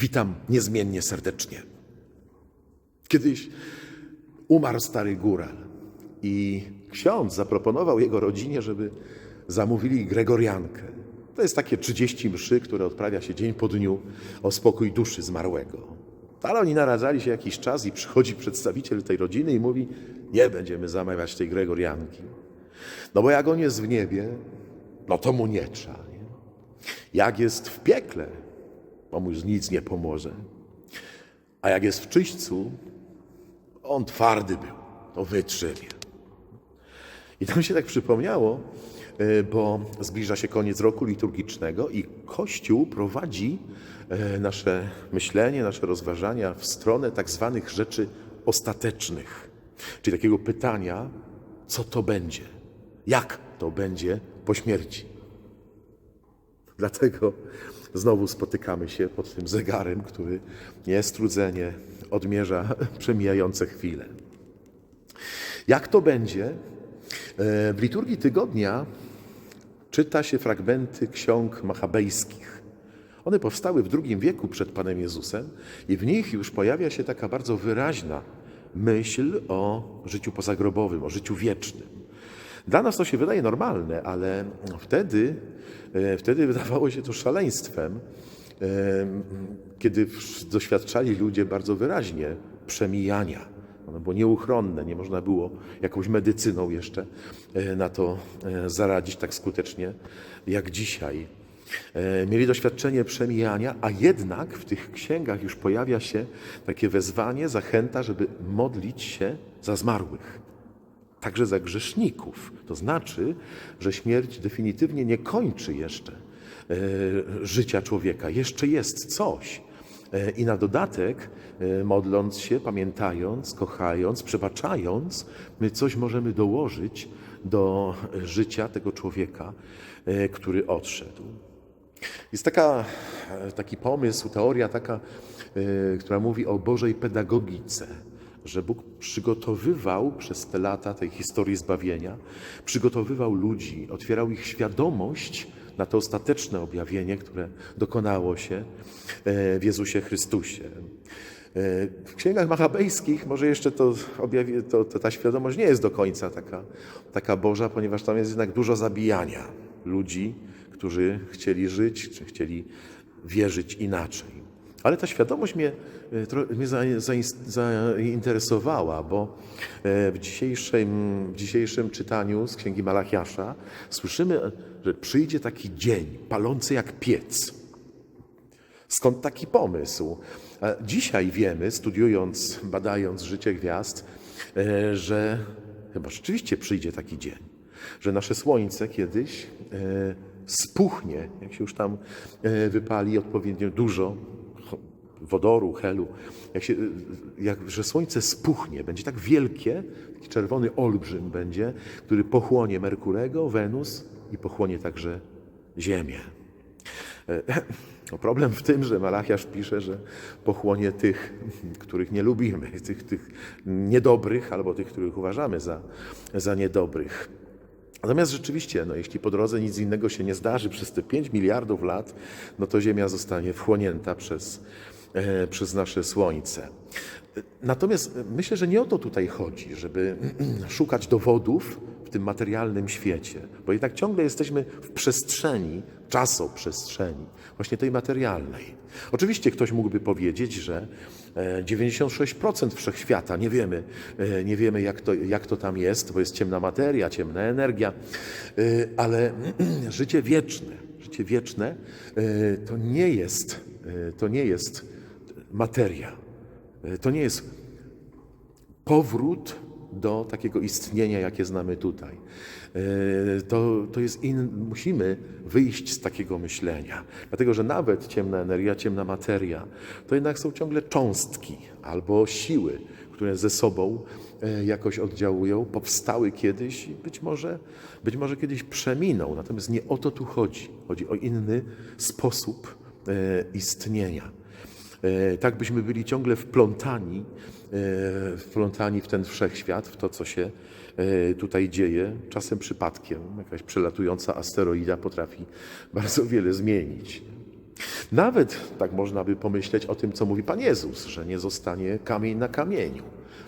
witam niezmiennie serdecznie. Kiedyś umarł stary góral i ksiądz zaproponował jego rodzinie, żeby zamówili gregoriankę. To jest takie 30 mszy, które odprawia się dzień po dniu o spokój duszy zmarłego. Ale oni naradzali się jakiś czas i przychodzi przedstawiciel tej rodziny i mówi: Nie będziemy zamawiać tej gregorianki. No bo jak on jest w niebie, no to mu nie trzeba. Nie? Jak jest w piekle, to mu już nic nie pomoże. A jak jest w czyśćcu, on twardy był, to wytrzymie. I to mi się tak przypomniało, e, bo zbliża się koniec roku liturgicznego i Kościół prowadzi e, nasze myślenie, nasze rozważania w stronę tak zwanych rzeczy ostatecznych, czyli takiego pytania, co to będzie, jak to będzie po śmierci. Dlatego znowu spotykamy się pod tym zegarem, który niestrudzenie odmierza przemijające chwile. Jak to będzie? E, W liturgii tygodnia czyta się fragmenty ksiąg machabejskich. One powstały w II wieku przed Panem Jezusem i w nich już pojawia się taka bardzo wyraźna myśl o życiu pozagrobowym, o życiu wiecznym. Dla nas to się wydaje normalne, ale wtedy, e, wtedy wydawało się to szaleństwem, e, kiedy doświadczali ludzie bardzo wyraźnie przemijania. Ono było nieuchronne, nie można było jakąś medycyną jeszcze e, na to zaradzić tak skutecznie jak dzisiaj. Mieli doświadczenie przemijania, a jednak w tych księgach już pojawia się takie wezwanie, zachęta, żeby modlić się za zmarłych także za grzeszników. To znaczy, że śmierć definitywnie nie kończy jeszcze e, życia człowieka. Jeszcze jest coś. E, I na dodatek, e, modląc się, pamiętając, kochając, przebaczając, my coś możemy dołożyć do życia tego człowieka, który odszedł. Jest taka, taki pomysł, teoria taka, która mówi o Bożej pedagogice, że Bóg przygotowywał przez te lata tej historii zbawienia, przygotowywał ludzi, otwierał ich świadomość na to ostateczne objawienie, które dokonało się e, w Jezusie Chrystusie. E, W księgach machabejskich może jeszcze to, objawie, to, to ta świadomość nie jest do końca taka, taka Boża, ponieważ tam jest jednak dużo zabijania ludzi, którzy chcieli żyć, czy chcieli wierzyć inaczej. Ale ta świadomość mnie, e, mnie za- zain- zainteresowała, bo e, w dzisiejszym, w dzisiejszym czytaniu z Księgi Malachiasza słyszymy, że przyjdzie taki dzień palący jak piec. Skąd taki pomysł? Dzisiaj wiemy, studiując, badając życie gwiazd, e, że chyba rzeczywiście przyjdzie taki dzień, że nasze Słońce kiedyś spuchnie, jak się już tam wypali odpowiednio dużo wodoru, helu, jak się, jak, że Słońce spuchnie, będzie tak wielkie, taki czerwony olbrzym będzie, który pochłonie Merkurego, Wenus i pochłonie także Ziemię. E, No problem w tym, że Malachiasz pisze, że pochłonie tych, których nie lubimy, tych, tych niedobrych albo tych, których uważamy za, za niedobrych. Natomiast rzeczywiście, no, jeśli po drodze nic innego się nie zdarzy przez te 5 miliardów lat, no to Ziemia zostanie wchłonięta przez, przez nasze Słońce. Natomiast myślę, że nie o to tutaj chodzi, żeby szukać dowodów w tym materialnym świecie, bo jednak ciągle jesteśmy w przestrzeni, czasoprzestrzeni, właśnie tej materialnej. Oczywiście ktoś mógłby powiedzieć, że e, 96% wszechświata nie wiemy, e, nie wiemy jak, to, jak to tam jest, bo jest ciemna materia, ciemna energia, e, ale życie wieczne, życie wieczne e, to nie jest, e, to nie jest materia. E, To nie jest powrót do takiego istnienia, jakie znamy tutaj. E, To, to jest in, musimy wyjść z takiego myślenia. Dlatego, że nawet ciemna energia, ciemna materia, to jednak są ciągle cząstki albo siły, które ze sobą e, jakoś oddziałują, powstały kiedyś i być może, być może kiedyś przeminą. Natomiast nie o to tu chodzi. Chodzi o inny sposób istnienia. E, Tak byśmy byli ciągle wplątani, e, wplątani w ten wszechświat, w to, co się e, tutaj dzieje. Czasem przypadkiem jakaś przelatująca asteroida potrafi bardzo wiele zmienić. Nawet tak można by pomyśleć o tym, co mówi Pan Jezus, że nie zostanie kamień na kamieniu.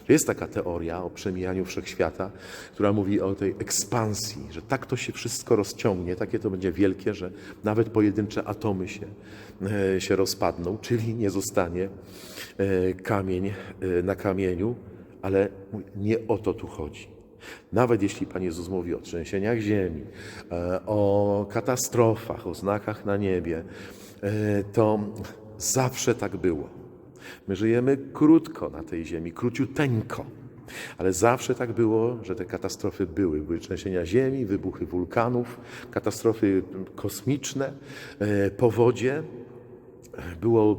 Jest taka teoria o przemijaniu wszechświata, która mówi o tej ekspansji, że tak to się wszystko rozciągnie, takie to będzie wielkie, że nawet pojedyncze atomy się, e, się rozpadną, czyli nie zostanie e, kamień e, na kamieniu, ale nie o to tu chodzi. Nawet jeśli Pan Jezus mówi o trzęsieniach ziemi, o katastrofach, o znakach na niebie, to zawsze tak było. My żyjemy krótko na tej ziemi, króciuteńko. Ale zawsze tak było, że te katastrofy były. Były trzęsienia ziemi, wybuchy wulkanów, katastrofy kosmiczne, e, powodzie. Było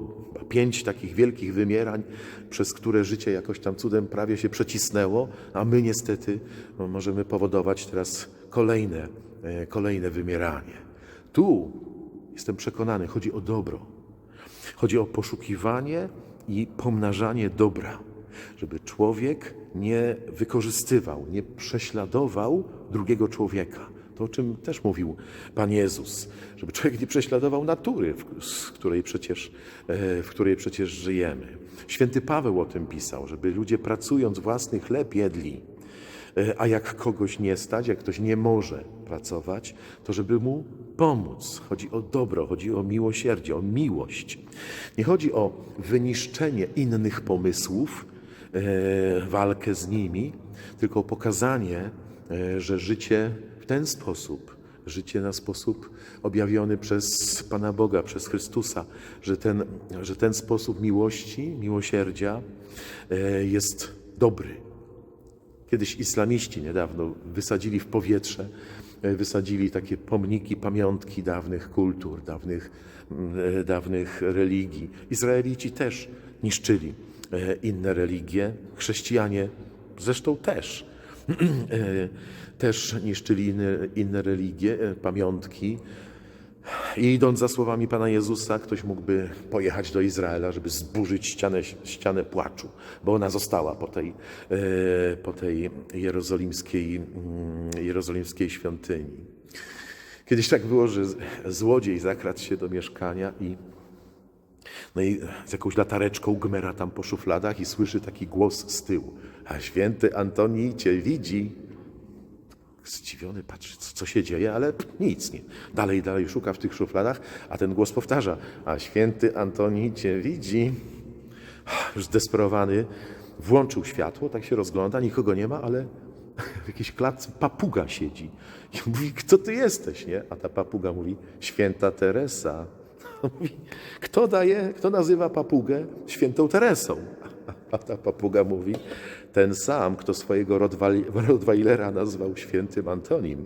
pięć takich wielkich wymierań, przez które życie jakoś tam cudem prawie się przecisnęło, a my niestety no, możemy powodować teraz kolejne, e, kolejne wymieranie. Tu jestem przekonany, chodzi o dobro. Chodzi o poszukiwanie i pomnażanie dobra, żeby człowiek nie wykorzystywał, nie prześladował drugiego człowieka. To, o czym też mówił Pan Jezus, żeby człowiek nie prześladował natury, w, której przecież, e, w której przecież żyjemy. Święty Paweł o tym pisał, żeby ludzie pracując własny chleb jedli, E, a jak kogoś nie stać, jak ktoś nie może pracować, to żeby mu pomóc. Chodzi o dobro, chodzi o miłosierdzie, o miłość. Nie chodzi o wyniszczenie innych pomysłów, e, walkę z nimi, tylko o pokazanie, e, że życie w ten sposób, życie na sposób objawiony przez Pana Boga, przez Chrystusa, że ten, że ten sposób miłości, miłosierdzia e, jest dobry. Kiedyś islamiści niedawno wysadzili w powietrze, wysadzili takie pomniki, pamiątki dawnych kultur, dawnych, mm, e, dawnych religii. Izraelici też niszczyli e, inne religie, chrześcijanie zresztą też. E, Też niszczyli inne, inne religie, e, pamiątki. I idąc za słowami Pana Jezusa, ktoś mógłby pojechać do Izraela, żeby zburzyć ścianę, ścianę płaczu, bo ona została po tej, e, po tej jerozolimskiej, mm, jerozolimskiej świątyni. Kiedyś tak było, że złodziej zakradł się do mieszkania i, no i z jakąś latareczką gmera tam po szufladach i słyszy taki głos z tyłu. A święty Antoni cię widzi. Zdziwiony patrzy, co, co się dzieje, ale nic nie. Dalej, dalej szuka w tych szufladach, a ten głos powtarza. A święty Antoni cię widzi. Już zdesperowany włączył światło, tak się rozgląda, nikogo nie ma, ale w jakiejś klatce papuga siedzi. I mówi, kto ty jesteś, nie? A ta papuga mówi, święta Teresa. Mówi, kto daje, kto nazywa papugę świętą Teresą? A ta papuga mówi, ten sam, kto swojego Rottweil- Rottweilera nazwał świętym Antonim.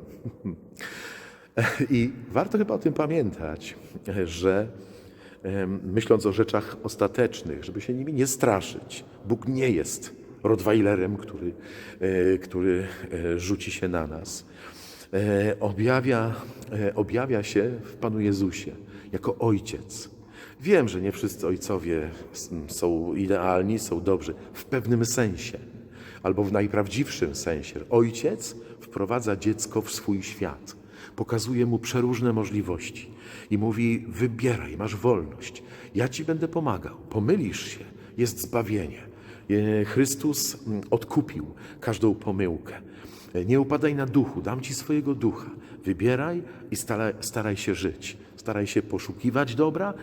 I warto chyba o tym pamiętać, że myśląc o rzeczach ostatecznych, żeby się nimi nie straszyć. Bóg nie jest Rottweilerem, który, e, który e, rzuci się na nas. E, Objawia, objawia się w Panu Jezusie jako Ojciec. Wiem, że nie wszyscy ojcowie są idealni, są dobrzy w pewnym sensie, albo w najprawdziwszym sensie. Ojciec wprowadza dziecko w swój świat, pokazuje mu przeróżne możliwości i mówi: Wybieraj, masz wolność, ja ci będę pomagał. Pomylisz się, jest zbawienie. Chrystus odkupił każdą pomyłkę. Nie upadaj na duchu, dam ci swojego ducha. Wybieraj i staraj, staraj się żyć. Staraj się poszukiwać dobra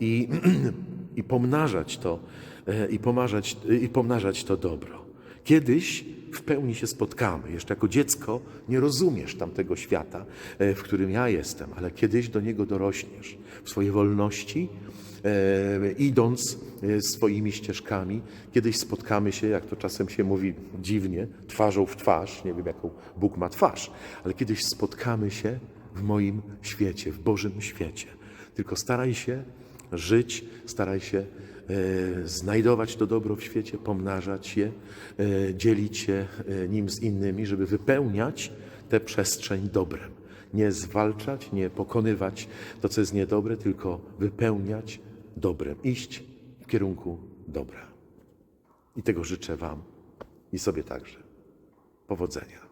i, i pomnażać to, e, i, pomarzać, i pomnażać to dobro. Kiedyś w pełni się spotkamy. Jeszcze jako dziecko nie rozumiesz tamtego świata, e, w którym ja jestem, ale kiedyś do niego dorośniesz w swojej wolności, e, idąc e, swoimi ścieżkami. Kiedyś spotkamy się, jak to czasem się mówi dziwnie, twarzą w twarz. Nie wiem, jaką Bóg ma twarz, ale kiedyś spotkamy się w moim świecie, w Bożym świecie. Tylko staraj się żyć, staraj się e, znajdować to dobro w świecie, pomnażać je, e, dzielić się e, nim z innymi, żeby wypełniać tę przestrzeń dobrem. Nie zwalczać, nie pokonywać to, co jest niedobre, tylko wypełniać dobrem. Iść w kierunku dobra. I tego życzę Wam i sobie także. Powodzenia.